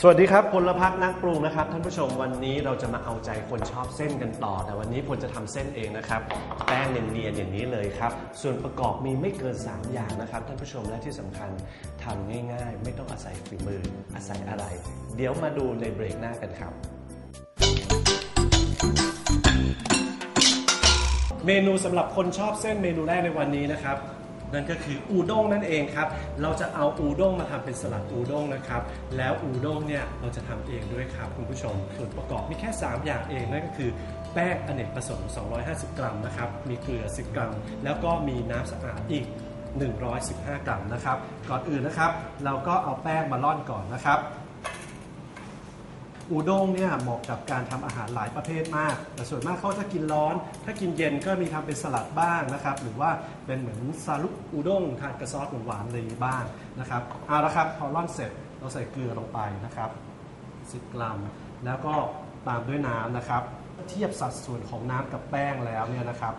สวัสดีครับพลพักนักปรุงนะครับท่านผู้ชมวันนี้เราจะมาเอาใจคนชอบเส้นกันต่อ แต่วันนี้พลจะทำเส้นเองนะครับ แป้งเนียนๆอย่างนี้เลยครับ ส่วนประกอบมีไม่เกิน 3 อย่างนะครับท่านผู้ชมและที่สำคัญทำง่ายๆ ไม่ต้องอาศัยฝีมือ อาศัยอะไร เดี๋ยวมาดูในเบรกหน้ากันครับ เมนูสำหรับคนชอบเส้นเมนูแรกในวันนี้นะครับ นั่นก็คืออูด้งนั่นเองครับ เราจะเอาอูด้งมาทำเป็นสลัดอูด้งนะครับ แล้วอูด้งเนี่ยเราจะทำเองด้วยครับคุณผู้ชม ส่วนประกอบมีแค่ 3 อย่างเองนั่นก็คือแป้งอเนกประสงค์ 250 กรัมนะครับ มีเกลือ 10 กรัม แล้วก็มีน้ำสะอาดอีก 115 กรัมนะครับ ก่อนอื่นนะครับ เราก็เอาแป้งมาล่อนก่อนนะครับ อูด้งเนี่ยเหมาะกับการทำอาหารหลายประเภทมาก แต่ส่วนมากเขาจะกินร้อน ถ้ากินเย็นก็มีทำเป็นสลัดบ้างนะครับ หรือว่าเป็นเหมือนซาลุกอูด้งทานกระซอสหวานๆอะไรอย่างนี้บ้างนะครับเอาละครับพอร่อนเสร็จเราใส่เกลือลงไปนะครับ 10 กรัม แล้วก็ตามด้วยน้ำนะครับ เทียบสัดส่วนของน้ำกับแป้งแล้วเนี่ยนะครับ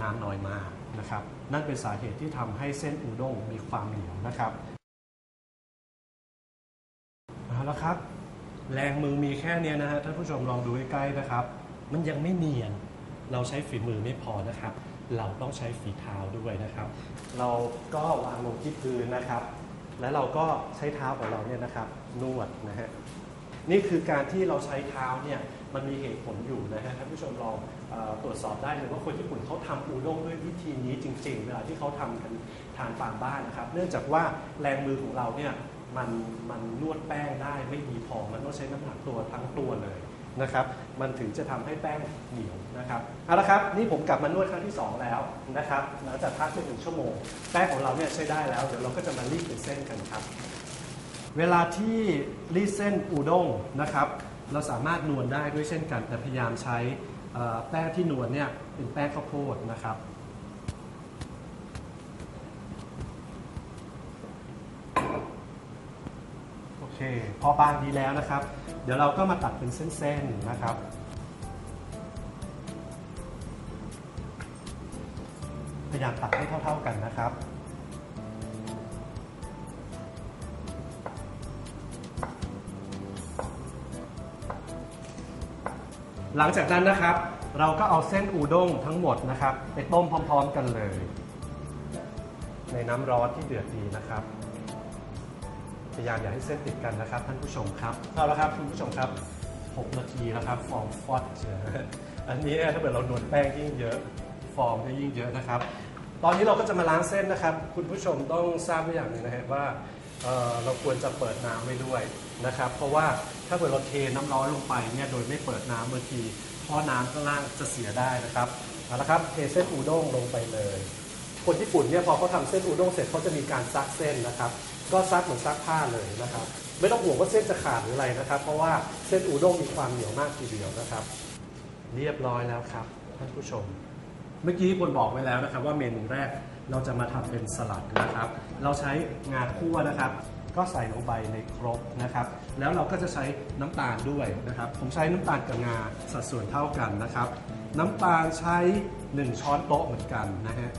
น้ำน้อยมากนะครับ นั่นเป็นสาเหตุที่ทำให้เส้นอูด้งมีความเหนียวนะครับเอาละครับ แรงมือมีแค่เนี้ยนะฮะท่านผู้ชมลองดูใกล้ๆนะครับ มันยังไม่เนียน เราใช้ฝีมือไม่พอนะครับ เราต้องใช้ฝีเท้าด้วยนะครับ เราก็วางลงที่พื้นนะครับ แล้วเราก็ใช้เท้าของเราเนี่ยนะครับ นวดนะฮะนี่คือการที่เราใช้เท้าเนี่ยมันมีเหตุผลอยู่นะฮะท่านผู้ชมลองอตรวจสอบได้เลยว่าคนญี่ปุ่นเขาทำอูด้งด้วยวิธีนี้จริงๆเวลาที่เขาทำกันทานตามบ้านนะครับ เนื่องจากว่าแรงมือของเราเนี่ย มันมันนวดแป้งได้ไม่ดีพอ มันต้องใช้น้ำหนักตัวทั้งตัวเลยนะครับ มันถึงจะทำให้แป้งเหนียวนะครับ เอาละครับ นี่ผมกลับมานวดครั้งที่สองแล้วนะครับ หลังจากพักไปหนึ่งชั่วโมง แป้งของเราเนี่ยใช้ได้แล้ว เดี๋ยวเราก็จะมารีดเป็นเส้นกันครับ เวลาที่รีดเส้นอูด้งนะครับ เราสามารถนวลได้ด้วยเช่นกัน แต่พยายามใช้แป้งที่นวลเนี่ยเป็นแป้งข้าวโพดนะครับ โอเค พอบางดีแล้วนะครับ เดี๋ยวเราก็มาตัดเป็นเส้นๆนะครับ พยายามตัดให้เท่าๆกันนะครับหลังจากนั้นนะครับ เราก็เอาเส้นอูด้งทั้งหมดนะครับ ไปต้มพร้อม ๆ กันเลย ในน้ำร้อนที่เดือดดีนะครับ พยายามอย่าให้เส้นติดกันนะครับ ท่านผู้ชมครับเอาละครับคุณผู้ชมครับ 6 นาทีแล้วครับฟองฟอดเชียอันนี้เนี่ยถ้าเกิดเรานวดแป้งยิ่งเยอะฟองก็ยิ่งเยอะนะครับ ตอนนี้เราก็จะมาล้างเส้นนะครับ คุณผู้ชมต้องทราบไว้อย่างหนึ่งนะฮะว่าเเราควรจะเปิดน้ำไว้ด้วยนะครับ เพราะว่าถ้าเกิดเราเทน้ำร้อนลงไปเนี่ยโดยไม่เปิดน้ำบางทีท่อน้ำข้างล่างจะเสียได้นะครับเอาละครับเทเส้นอูด้งลงไปเลย คนญี่ปุ่นเนี่ยพอเขาทำเส้นอูด้งเสร็จเขาจะมีการซักเส้นนะครับ ก็ซักเหมือนซักผ้าเลยนะครับ ไม่ต้องห่วงว่าเส้นจะขาดหรืออะไรนะครับ เพราะว่าเส้นอูด้งมีความเหนียวมากทีเดียวนะครับ เรียบร้อยแล้วครับท่านผู้ชม เมื่อกี้บนบอกไว้แล้วนะครับ ว่าเมนูแรกเราจะมาทำเป็นสลัดนะครับ เราใช้งาคั่วนะครับ ก็ใส่ลงไปในครกนะครับ แล้วเราก็จะใช้น้ำตาลด้วยนะครับ ผมใช้น้ำตาลกับงาสัดส่วนเท่ากันนะครับ น้ำตาลใช้ 1 ช้อนโต๊ะเหมือนกันนะฮะ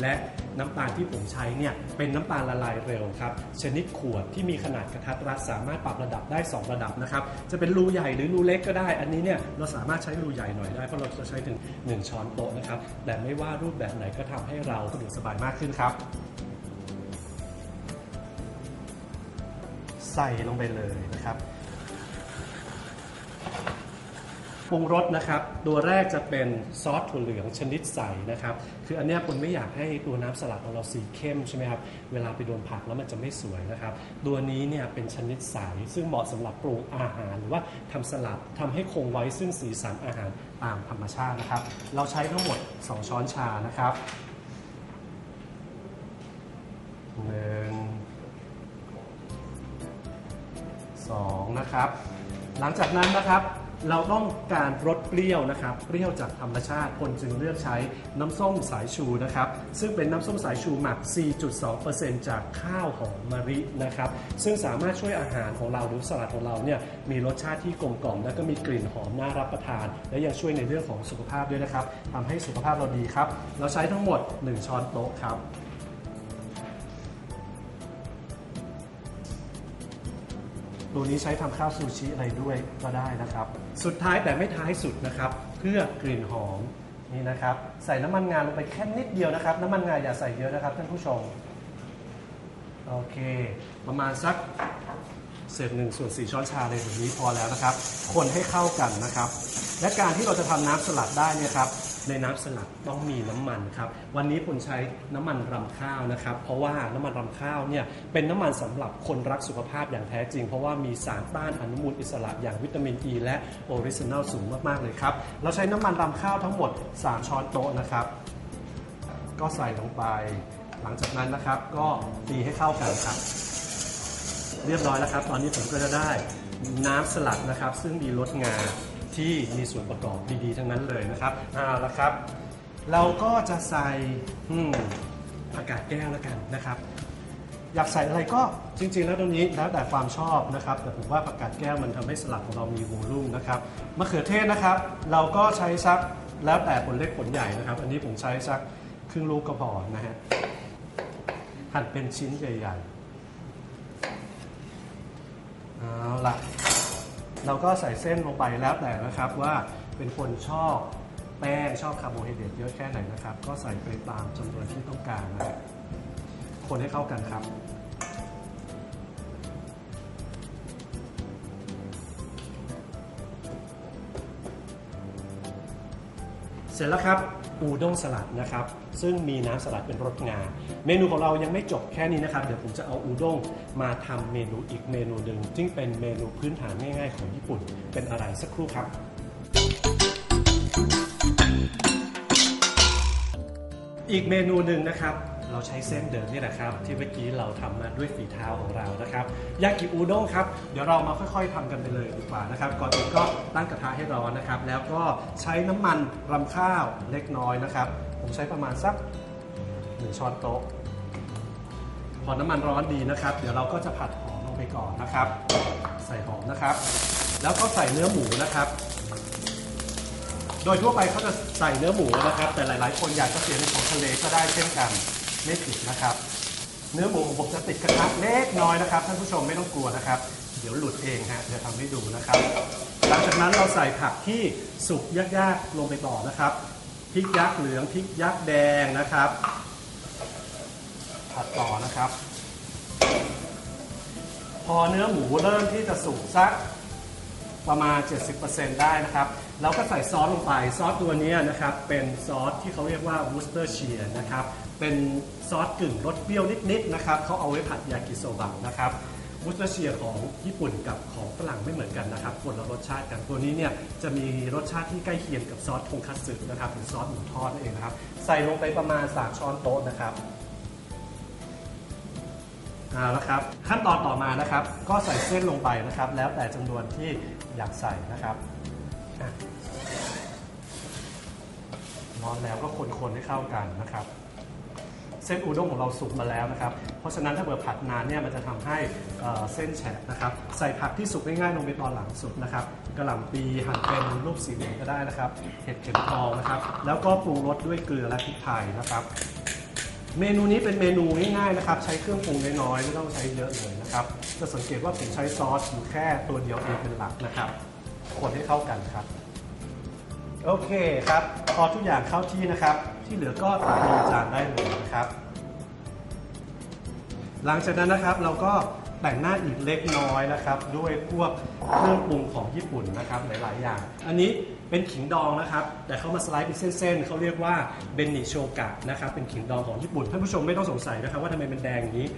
และน้ำตาลที่ผมใช้เนี่ยเป็นน้ำตาลละลายเร็วครับชนิดขวดที่มีขนาดกระทัดรัดสามารถปรับระดับได้ 2 ระดับนะครับจะเป็นรูใหญ่หรือรูเล็กก็ได้ อันนี้เนี่ยเราสามารถใช้รูใหญ่หน่อยได้เพราะเราจะใช้ถึง 1 ช้อนโต๊ะนะครับแต่ไม่ว่ารูปแบบไหนก็ทำให้เราสะดวกสบายมากขึ้นครับ ใส่ลงไปเลยนะครับ ปรุงรสนะครับ ตัวแรกจะเป็นซอสถั่วเหลืองชนิดใสนะครับ คืออันเนี้ยคุณไม่อยากให้ตัวน้ำสลัดของเราสีเข้มใช่ไหมครับ เวลาไปโดนผักแล้วมันจะไม่สวยนะครับ ตัวนี้เนี่ยเป็นชนิดใส ซึ่งเหมาะสำหรับปรุงอาหาร หรือว่าทำสลัดทำให้คงไว้ซึ่งสีสันอาหารตามธรรมชาตินะครับ เราใช้ทั้งหมด 2 ช้อนชานะครับหนึ่งสองนะครับ หลังจากนั้นนะครับ เราต้องการรสเปรี้ยวนะครับ เปรี้ยวจากธรรมชาติ คนจึงเลือกใช้น้ำส้มสายชูนะครับ ซึ่งเป็นน้ำส้มสายชูหมัก 4.2%จากข้าวหอมมะลินะครับ ซึ่งสามารถช่วยอาหารของเราหรือสลัดของเราเนี่ยมีรสชาติที่กลมกล่อม และก็มีกลิ่นหอมน่ารับประทาน และยังช่วยในเรื่องของสุขภาพด้วยนะครับทำให้สุขภาพเราดีครับ เราใช้ทั้งหมด 1 ช้อนโต๊ะครับ ตัวนี้ใช้ทำข้าวซูชิอะไรด้วยก็ได้นะครับ สุดท้ายแต่ไม่ท้ายสุดนะครับ เพื่อกลิ่นหอมนี่นะครับ ใส่น้ำมันงาลงไปแค่นิดเดียวนะครับ น้ำมันงาอย่าใส่เยอะนะครับท่านผู้ชม โอเค ประมาณสักเศษหนึ่งส่วนสี่ช้อนชาเลยแบบนี้พอแล้วนะครับ คนให้เข้ากันนะครับ และการที่เราจะทำน้ำสลัดได้เนี่ยครับ ในน้ำสลัดต้องมีน้ำมันครับ วันนี้ผมใช้น้ำมันรำข้าวนะครับ เพราะว่าน้ำมันรำข้าวเนี่ยเป็นน้ำมันสำหรับคนรักสุขภาพอย่างแท้จริง เพราะว่ามีสารต้านอนุมูลอิสระอย่างวิตามินอ e ีและโอริซินอลสูงมากๆเลยครับ เราใช้น้ำมันรำข้าวทั้งหมด 3 ช้อนโต๊ะนะครับ ก็ใส่ลงไป หลังจากนั้นนะครับก็ตีให้เข้ากันครับ เรียบร้อยแล้วครับ ตอนนี้ผมก็จะได้น้ำสลัดนะครับ ซึ่งมีรสงา ที่มีส่วนประกอบดีๆ ทั้งนั้นเลยนะครับเอาละครับ เราก็จะใส่ผักกาดแก้วแล้วกันนะครับ อยากใส่อะไรก็จริง ๆ แล้วตรงนี้แล้วแต่ความชอบนะครับ แต่ผมว่าผักกาดแก้วมันทำให้สลัดของเรามีวลุ่มนะครับมะเขือเทศนะครับ เราก็ใช้สักแล้วแต่ผลเล็กผลใหญ่นะครับ อันนี้ผมใช้สักครึ่งลูกก็พอนะฮะหั่นเป็นชิ้นใหญ่ๆเอาละ เราก็ใส่เส้นลงไปแล้วแต่นะครับว่าเป็นคนชอบแป้งชอบคาร์โบไฮเดรตเยอะแค่ไหนนะครับ ก็ใส่ไปตามจำนวนที่ต้องการนะครับคนให้เข้ากันครับ เสร็จแล้วครับ อูด้งสลัดนะครับ ซึ่งมีน้ำสลัดเป็นรสงา เมนูของเรายังไม่จบแค่นี้นะครับ เดี๋ยวผมจะเอาอูด้งมาทำเมนูอีกเมนูหนึ่งซึ่งเป็นเมนูพื้นฐานง่ายๆ ของญี่ปุ่น เป็นอะไรสักครู่ครับอีกเมนูหนึ่งนะครับ เราใช้เส้นเดิมนี่แหละครับ ที่เมื่อกี้เราทำมาด้วยฝีเท้าของเรานะครับยากิอูด้งครับ เดี๋ยวเรามาค่อย ๆทำกันไปเลยดีกว่านะครับ ก่อนอื่นก็ตั้งกระทะให้ร้อนนะครับ แล้วก็ใช้น้ำมันรำข้าวเล็กน้อยนะครับผมใช้ประมาณสักหนึ่งช้อนโต๊ะ พอน้ำมันร้อนดีนะครับ เดี๋ยวเราก็จะผัดหอมลงไปก่อนนะครับ ใส่หอมนะครับ แล้วก็ใส่เนื้อหมูนะครับ โดยทั่วไปเขาจะใส่เนื้อหมูนะครับ แต่หลาย ๆ คนอยากจะเปลี่ยนเป็นของทะเลก็ได้เช่นกันไม่ผิดนะครับ เนื้อหมูของผมจะติดกระทะเล็กน้อยนะครับท่านผู้ชมไม่ต้องกลัวนะครับ เดี๋ยวหลุดเองฮะเดี๋ยวทำให้ดูนะครับ หลังจากนั้นเราใส่ผักที่สุกยากๆลงไปต่อนะครับ พริกยักษ์เหลืองพริกยักษ์แดงนะครับ ผัดต่อนะครับ พอเนื้อหมูเริ่มที่จะสุกสักประมาณ 70%ได้นะครับ เราก็ใส่ซอสลงไป ซอสตัวนี้นะครับ เป็นซอสที่เขาเรียกว่าวูสเตอร์เชียนะครับ เป็นซอสกึ่งรสเปรี้ยวนิดๆนะครับ เขาเอาไว้ผัดยากิโซบะนะครับ วูสเตอร์เชียของญี่ปุ่นกับของฝรั่งไม่เหมือนกันนะครับคนละรสชาติกันตัวนี้เนี่ยจะมีรสชาติที่ใกล้เคียงกับซอสทงคัตสึนะครับหรือซอสหมูทอดนั่นเองนะครับใส่ลงไปประมาณ3ช้อนโต๊ะนะครับเอาละครับขั้นตอนต่อมานะครับ ก็ใส่เส้นลงไปนะครับ แล้วแต่จำนวนที่อยากใส่นะครับร้อนแล้วก็คนๆให้เข้ากันนะครับ เส้นอูด้งของเราสุกมาแล้วนะครับ เพราะฉะนั้นถ้าเกิดผัดนานเนี่ยมันจะทำให้เอ่อเส้นแฉะนะครับ ใส่ผักที่สุกง่ายๆลงไปตอนหลังสุดนะครับกระหล่ำปีหั่นเป็นรูปสี่เหลี่ยมก็ได้นะครับ เห็ดเข็มทองนะครับ แล้วก็ปรุงรสด้วยเกลือและพริกไทยนะครับ เมนูนี้เป็นเมนูง่ายๆนะครับ ใช้เครื่องปรุงน้อยๆไม่ต้องใช้เยอะเลยนะครับ จะสังเกตว่าผมใช้ซอสอยู่แค่ตัวเดียวเองเป็นหลักนะครับคนให้เข้ากันครับ โอเคครับ พอทุกอย่างเข้าที่นะครับ ที่เหลือก็ตักลงจานได้เลยนะครับ หลังจากนั้นนะครับเราก็ แต่งหน้าอีกเล็กน้อยนะครับ ด้วยพวกเครื่องปรุงของญี่ปุ่นนะครับหลาย ๆ อย่าง อันนี้เป็นขิงดองนะครับ แต่เขามาสไลด์เป็นเส้น ๆเขาเรียกว่าเบนนิโชกะนะครับเป็นขิงดองของญี่ปุ่นท่านผู้ชมไม่ต้องสงสัยนะครับว่าทำไมมันแดงอย่างนี้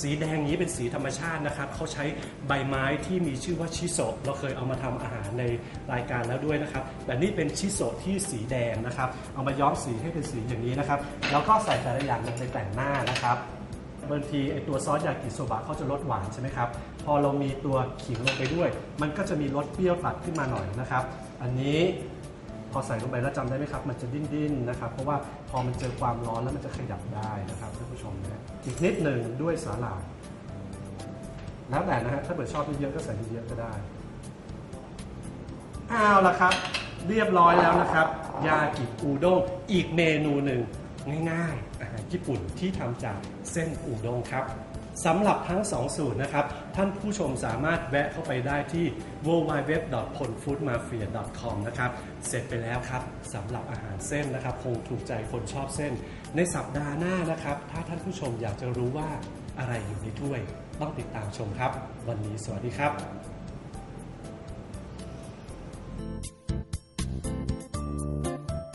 สีแดงนี้เป็นสีธรรมชาตินะครับเขาใช้ใบไม้ที่มีชื่อว่าชิโซะเราเคยเอามาทำอาหารในรายการแล้วด้วยนะครับแต่นี่เป็นชิโซะที่สีแดงนะครับ เอามาย้อมสีให้เป็นสีอย่างนี้นะครับ แล้วก็ใส่แต่ละอย่างลงไปแต่งหน้านะครับ บางทีไอตัวซอสยากิโซบะเขาจะรสหวานใช่ไหมครับ พอเรามีตัวขิงลงไปด้วย มันก็จะมีรสเปรี้ยวตัดขึ้นมาหน่อยนะครับ อันนี้พอใส่ลงไปแล้วจำได้ไหมครับ มันจะดิ้นๆนะครับ เพราะว่าพอมันเจอความร้อนแล้วมันจะขยับได้นะครับท่านผู้ชมนะอีกนิดหนึ่งด้วยสาหร่ายแล้วแต่นะฮะถ้าเกิดชอบเยอะก็ใส่เยอะก็ได้เอาละครับ เรียบร้อยแล้วนะครับ ยากิอูด้งอีกเมนูหนึ่ง ง่ายๆอาหารญี่ปุ่นที่ทำจากเส้นอูด้งครับสำหรับทั้ง 2 สูตรนะครับ ท่านผู้ชมสามารถแวะเข้าไปได้ที่ www.ponfoodmafia.com นะครับ เสร็จไปแล้วครับสำหรับอาหารเส้นนะครับ คงถูกใจคนชอบเส้น ในสัปดาห์หน้านะครับ ถ้าท่านผู้ชมอยากจะรู้ว่าอะไรอยู่ในถ้วย ต้องติดตามชมครับ วันนี้สวัสดีครับ